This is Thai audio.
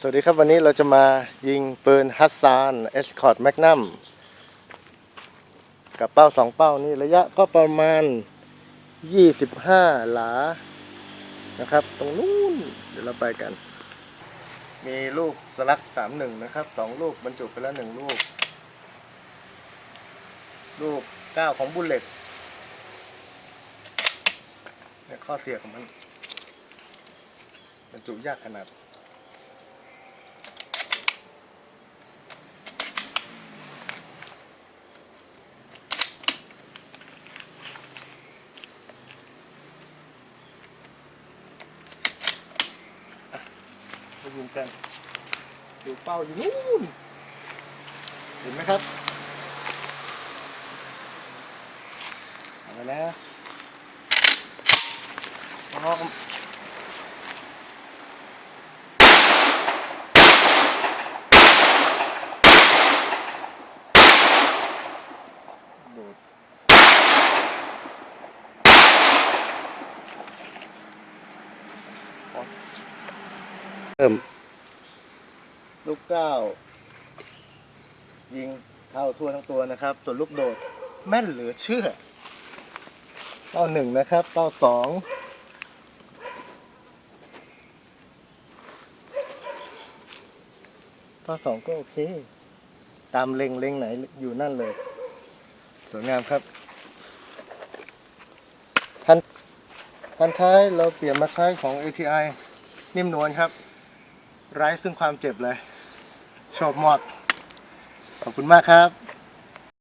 สวัสดีครับ วันนี้เราจะมายิงปืนฮัสซานเอสคอร์ดแมกนัมกับเป้าสองเป้านี่ระยะก็ประมาณ 25 หลานะครับ ตรงนู้นเดี๋ยวเราไปกัน มีลูกสลัก31นะครับสองลูกบรรจุไปแล้วหนึ่งลูก ลูก9ของบุลเลตเนี่ยข้อเสียของมันบรรจุยากขนาด ไปยิงกันดูเป้าอยู่นู่นเห็นไหมครับเอาไปนะพร้อมโดด เริ่ม ลูกเก้า ยิงเข้าทั่วทั้งตัวนะครับ ส่วนลูกโดดแม่นเหลือเชื่อเป้าหนึ่งนะครับเป้าสองเป้าสองก็โอเค ตามเล็งเล็งไหนอยู่นั่นเลย สวยงามครับพันพันท้ายเราเปลี่ยนมาใช้ของ ATI นิ่มนวลครับ ไร้ซึ่งความเจ็บเลย ชอบมากขอบคุณมากครับ